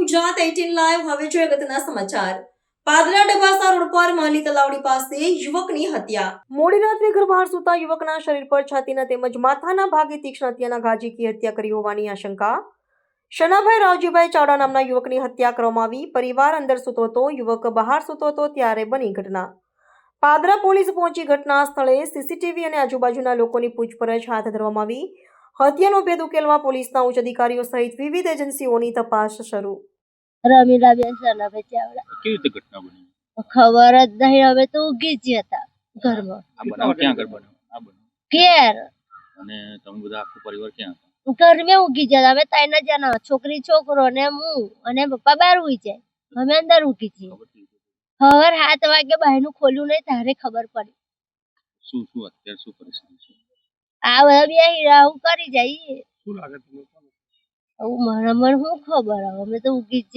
Gujarat eighteen live હવે જોઈએ અગત્યના સમાચાર. પાદરા ડબાસા રોડ પર માલી તલાવડી પાસે યુવકની હત્યા. મોડી રાત્રે ઘર બહાર સૂતા યુવકના શરીર પર છાતીના તેમજ માથાના ભાગે તીક્ષ્ણ હત્યાના ઘાજીકી હત્યા કરી હોવાની આશંકા. શનાભાઈ રાવજીભાઈ ચાવડા નામના યુવકની હત્યા કરવામાં આવી. પરિવાર અંદર સૂતો હતો, યુવક બહાર સૂતો હતો ત્યારે બની ઘટના. પાદરા પોલીસ પહોંચી ઘટના સ્થળે સીસીટીવી અને આજુબાજુના લોકોની પૂછપરછ હાથ ધરવામાં આવી. હત્યાનો ભેદ ઉકેલવા પોલીસના ઉચ્ચ અધિકારીઓ સહિત વિવિધ એજન્સીઓની તપાસ શરૂ. રમીલાબેન સનાભાઈ ચાવડા. કેવી રીતે ઘટના બની? ખબર જ નહીં અમે તો ઉગી જ હતા ઘરમાં. આ બનાવ ક્યાં આગળ બન્યો? આ બનાવ? ઘેર. અને તમે બધા આખો પરિવાર ક્યાં હતા? જતા અમે ત્રણ જણા છોકરી છોકરો ને હું અને પપ્પા બહાર ઉઈ જાય. અમે અંદર ઉગી છીએ ખબર થઈ હવાર સાત વાગે બહારનું ખોલ્યું નહીં તારે ખબર પડી. શું શું અત્યારે શું પરિસ્થિતિ છે? આ બધા બે હીરા હું કરી જઈએ. શું લાગે તમને? આવું મને મને શું ખબર હવે? અમે તો ઉગી જ